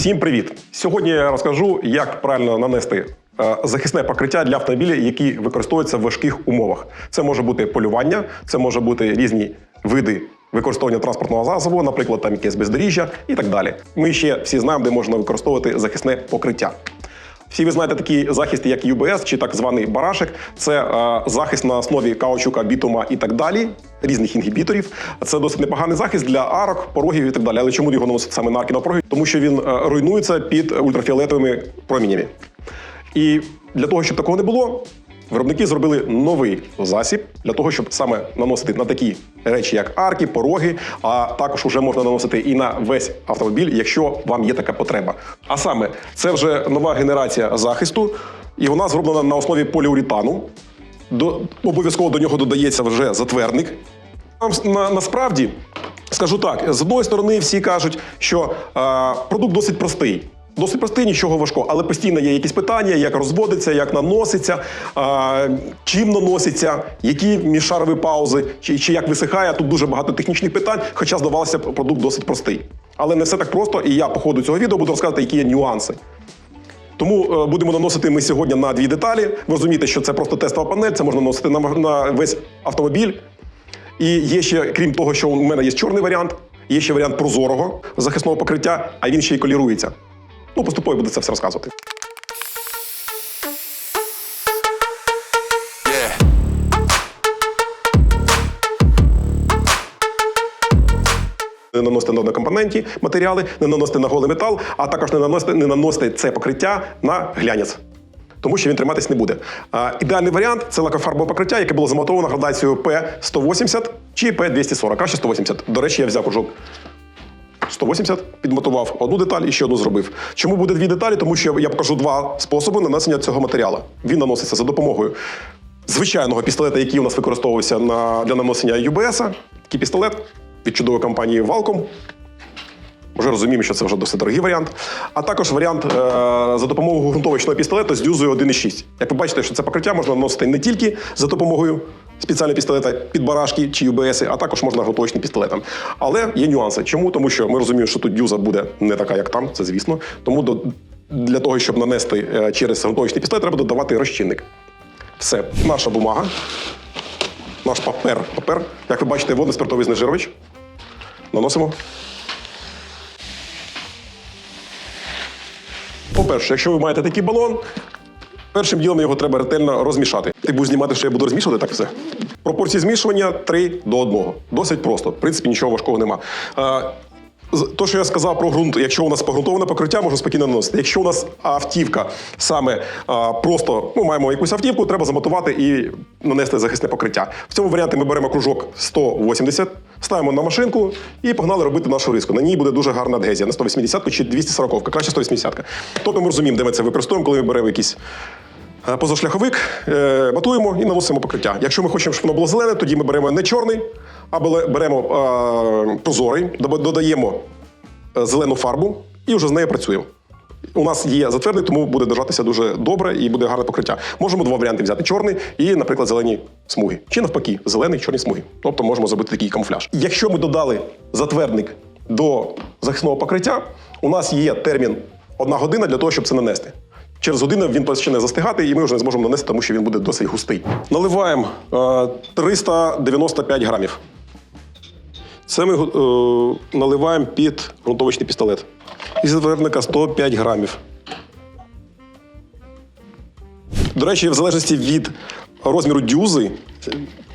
Всім привіт! Сьогодні я розкажу, як правильно нанести е, захисне покриття для автомобілів, які використовуються в важких умовах. Це може бути полювання, це може бути різні види використовування транспортного засобу, наприклад, там якесь бездоріжжя і так далі. Ми ще всі знаємо, де можна використовувати захисне покриття. Всі ви знаєте такі захисти, як UBS чи так званий барашек. Це е, захист на основі каучука, бітума і так далі, різних інгібіторів. Це досить непоганий захист для арок, порогів і так далі. Але чому його носить саме на арки на пороги? Тому що він е, руйнується під ультрафіолетовими промінями. І для того, щоб такого не було, виробники зробили новий засіб для того, щоб саме наносити на такі речі, як арки, пороги, а також вже можна наносити і на весь автомобіль, якщо вам є така потреба. А саме, це вже нова генерація захисту, і вона зроблена на основі поліуретану. До, обов'язково до нього додається вже затвердник. На, насправді, скажу так: з одної сторони, всі кажуть, що е, продукт досить простий. Досить простий, нічого важкого, але постійно є якісь питання, як розводиться, як наноситься, е, чим наноситься, які міжшарові паузи, чи, чи як висихає. Тут дуже багато технічних питань, хоча здавалося продукт досить простий. Але не все так просто, і я по ходу цього відео буду розказувати, які є нюанси. Тому е, будемо наносити ми сьогодні на дві деталі. Ви розумієте, що це просто тестова панель, це можна наносити на, на весь автомобіль. І є ще, крім того, що у мене є чорний варіант, є ще варіант прозорого захисного покриття, а він ще й колірується. Ну, поступово буду це все розказувати. Не наносити на однокомпонентні матеріали, не наносити на голий метал, а також не наносити, не наносити це покриття на глянець. Тому що він триматись не буде. А, ідеальний варіант це лакофарбове покриття, яке було замонтовано градацією P180 чи P240, краще 180. До речі, я взяв кружок 180, підмотував одну деталь і ще одну зробив. Чому буде дві деталі? Тому що я покажу два способи нанесення цього матеріалу. Він наноситься за допомогою звичайного пістолета, який у нас використовувався на, для наносення UBS. Такий пістолет від чудової компанії Valcom. Вже розуміємо, що це вже досить дорогий варіант. А також варіант е, за допомогою ґрунтовочного пістолета з дюзою 1,6. Як ви бачите, що це покриття можна наносити не тільки за допомогою спеціального пістолета під барашки чи UBS, а також можна ґрунтовочним пістолетом. Але є нюанси. Чому? Тому що ми розуміємо, що тут дюза буде не така, як там, це звісно. Тому до, для того, щоб нанести е, через ґрунтовочний пістолет, треба додавати розчинник. Все, наша бумага, наш папер. папер. Як ви бачите, водоспиртовий знежирювач. Наносимо. По-перше, якщо ви маєте такий балон, першим ділом його треба ретельно розмішати. Ти будеш знімати, що я буду розмішувати, так все. Пропорції змішування 3 до 1. Досить просто. В принципі, нічого важкого нема. То, що я сказав про ґрунт, якщо у нас погрунтоване покриття, можна спокійно наносити. Якщо у нас автівка саме а, просто ну, маємо якусь автівку, треба замотувати і нанести захисне покриття. В цьому варіанті ми беремо кружок 180, ставимо на машинку і погнали робити нашу риску. На ній буде дуже гарна адгезія на 180 чи 240, краще 180. Тобто ми розуміємо, де ми це використовуємо, коли ми беремо якийсь Е, Позашляховик е, матуємо і наносимо покриття. Якщо ми хочемо, щоб воно було зелене, тоді ми беремо не чорний, а беремо е, прозорий, додаємо е, зелену фарбу і вже з нею працюємо. У нас є затвердник, тому буде держатися дуже добре і буде гарне покриття. Можемо два варіанти взяти: чорний і, наприклад, зелені смуги. Чи навпаки, зелений, чорні смуги. Тобто можемо зробити такий камуфляж. Якщо ми додали затвердник до захисного покриття, у нас є термін одна година для того, щоб це нанести. Через годину він почне застигати, і ми вже не зможемо нанести, тому що він буде досить густий. Наливаємо е, 395 грамів. Це ми е, наливаємо під ґрунтовочний пістолет. І затвердника 105 грамів. До речі, в залежності від розміру дюзи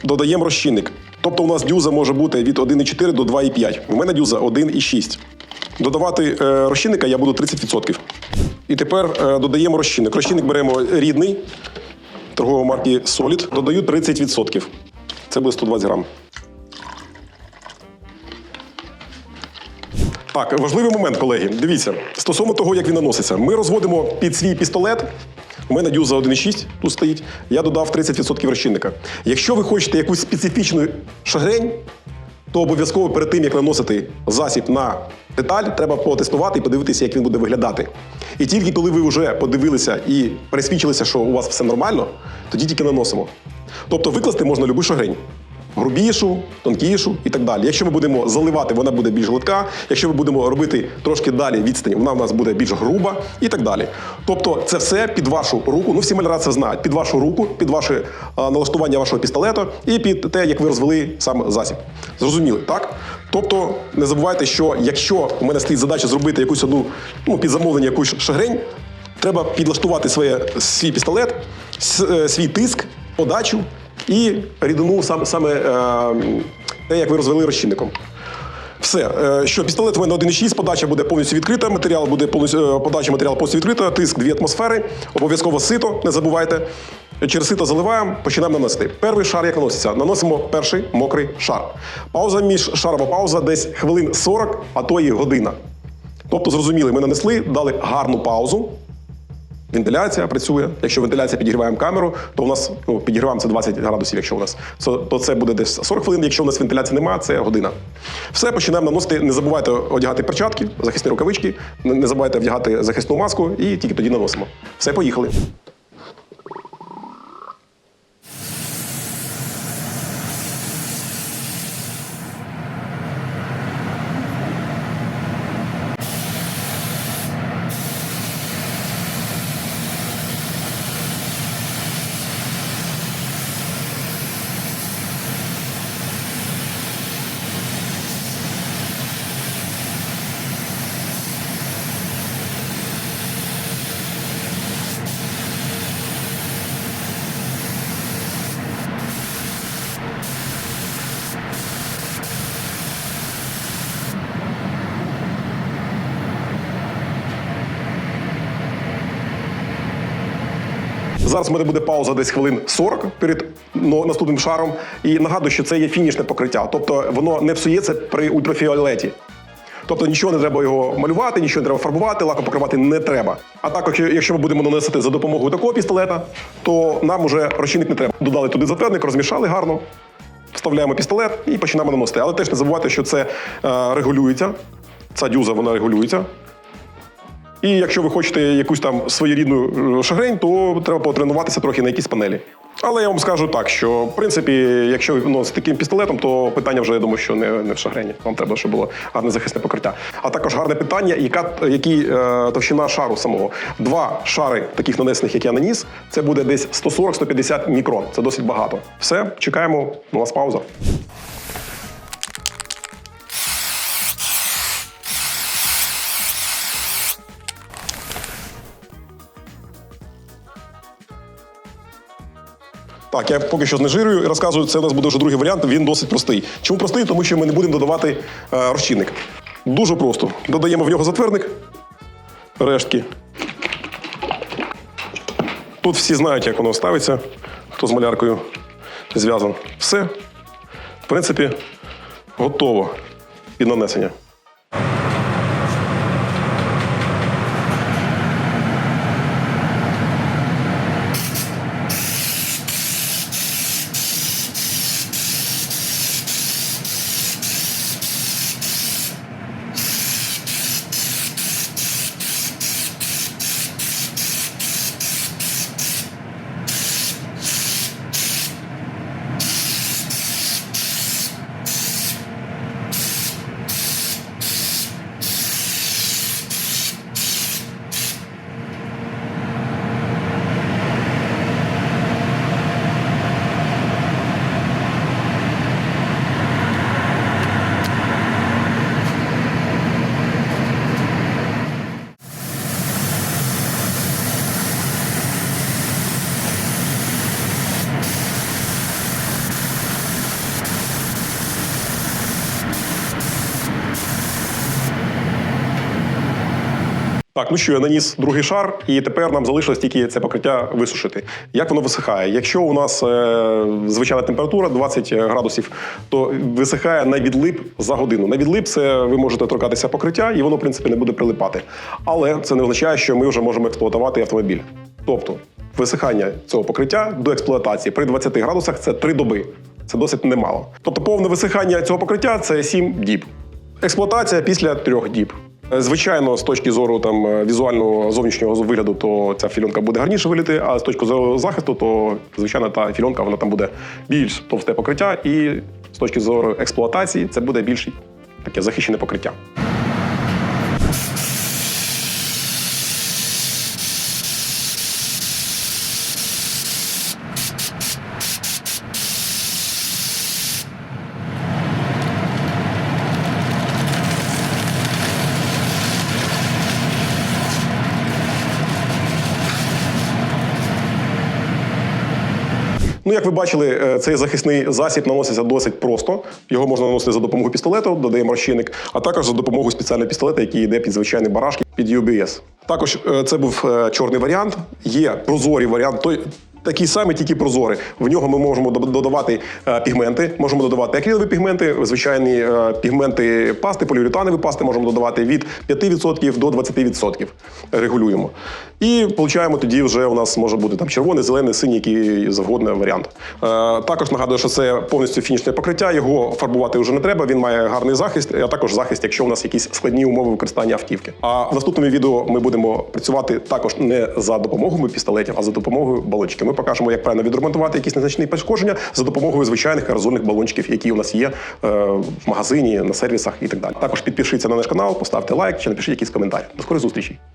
додаємо розчинник. Тобто у нас дюза може бути від 1,4 до 2,5. У мене дюза 1,6. Додавати е, розчинника я буду 30%. І тепер е, додаємо розчинник. Розчинник беремо рідний торгової марки Solid. Додаю 30%. Це буде 120 грам. Так, важливий момент, колеги. Дивіться, стосовно того, як він наноситься, ми розводимо під свій пістолет. У мене дюза 1,6 тут стоїть. Я додав 30% розчинника. Якщо ви хочете якусь специфічну шагрень, то обов'язково перед тим, як наносити засіб на деталь, треба потестувати і подивитися, як він буде виглядати. І тільки коли ви вже подивилися і пересвідчилися, що у вас все нормально, тоді тільки наносимо. Тобто викласти можна любу шагрень. Грубішу, тонкішу і так далі. Якщо ми будемо заливати, вона буде більш гладка. Якщо ми будемо робити трошки далі відстані, вона в нас буде більш груба і так далі. Тобто, це все під вашу руку. Ну, всі маляри це знають, під вашу руку, під ваше а, налаштування вашого пістолета і під те, як ви розвели сам засіб. Зрозуміли, так? Тобто, не забувайте, що якщо у мене стоїть задача зробити якусь одну, ну, під замовлення якусь шагрень, треба підлаштувати своє, свій пістолет, е, свій тиск, подачу і рідину сам, саме е, те, як ви розвели розчинником. Все, Е, що пістолет у мене 1,6, подача буде повністю відкрита, матеріал буде повністю е, подача матеріалу повністю відкрита, тиск 2 атмосфери, обов'язково сито, не забувайте. Через сито заливаємо, починаємо наносити. Перший шар як наноситься? Наносимо перший мокрий шар. Пауза між шарова пауза десь хвилин 40, а то і година. Тобто, зрозуміли, ми нанесли, дали гарну паузу. Вентиляція працює. Якщо вентиляція підігріваємо камеру, то у нас ну, підігріваємо це 20 градусів, якщо у нас то, це буде десь 40 хвилин. Якщо у нас вентиляції немає, це година. Все, починаємо наносити. Не забувайте одягати перчатки, захисні рукавички, не забувайте вдягати захисну маску і тільки тоді наносимо. Все, поїхали. Зараз у мене буде пауза десь хвилин 40 перед ну, наступним шаром. І нагадую, що це є фінішне покриття. Тобто воно не псується при ультрафіолеті. Тобто нічого не треба його малювати, нічого не треба фарбувати, лаком покривати не треба. А також, якщо ми будемо наносити за допомогою такого пістолета, то нам уже розчинник не треба. Додали туди затвердник, розмішали гарно, вставляємо пістолет і починаємо наносити. Але теж не забувайте, що це е, регулюється. Ця дюза вона регулюється. І якщо ви хочете якусь там своєрідну е, шагрень, то треба потренуватися трохи на якійсь панелі. Але я вам скажу так, що в принципі, якщо ну, з таким пістолетом, то питання вже я думаю, що не, не в шагрені. Вам треба, щоб було гарне захисне покриття. А також гарне питання, яка який, е, товщина шару самого. Два шари таких нанесених, як я наніс, це буде десь 140-150 мікрон. Це досить багато. Все, чекаємо. У нас пауза. Так, я поки що знежирюю і розказую, це у нас буде вже другий варіант. Він досить простий. Чому простий? Тому що ми не будемо додавати е, розчинник. Дуже просто. Додаємо в нього затвердник, рештки. Тут всі знають, як воно ставиться, хто з маляркою зв'язан. Все. В принципі, готово під нанесення. Так, ну що, я наніс другий шар, і тепер нам залишилось тільки це покриття висушити. Як воно висихає? Якщо у нас е, звичайна температура 20 градусів, то висихає на відлип за годину. На відлип це ви можете торкатися покриття, і воно, в принципі, не буде прилипати. Але це не означає, що ми вже можемо експлуатувати автомобіль. Тобто, висихання цього покриття до експлуатації при 20 градусах це 3 доби. Це досить немало. Тобто, повне висихання цього покриття це 7 діб. Експлуатація після 3 діб. Е, Звичайно, з точки зору там е, візуального зовнішнього вигляду, то ця фільонка буде гарніше виліти, а з точки зору захисту, то звичайно та фільонка вона там буде більш товсте покриття, і з точки зору експлуатації це буде більш таке захищене покриття. Ну, як ви бачили, е, цей захисний засіб наноситься досить просто. Його можна наносити за допомогою пістолету, додаємо розчинник, а також за допомогою спеціального пістолета, який йде під звичайні барашки під UBS. Також е, це був е, чорний варіант. Є прозорий варіант. Той Такий самий, тільки прозорий. В нього ми можемо додавати е, пігменти, можемо додавати акрилові пігменти, звичайні е, пігменти пасти, поліуретанові пасти можемо додавати від 5% до 20%. Регулюємо. І получаємо тоді вже у нас може бути там червоний, зелений, синій, який завгодно варіант. Е, також нагадую, що це повністю фінішне покриття. Його фарбувати вже не треба. Він має гарний захист, а також захист, якщо у нас якісь складні умови використання автівки. А в наступному відео ми будемо працювати також не за допомогою пістолетів, а за допомогою балончиків. Ми покажемо, як правильно відремонтувати якісь незначні пошкодження за допомогою звичайних аерозольних балончиків, які у нас є е, в магазині, на сервісах і так далі. Також підпишіться на наш канал, поставте лайк чи напишіть якийсь коментар. До скорої зустрічі!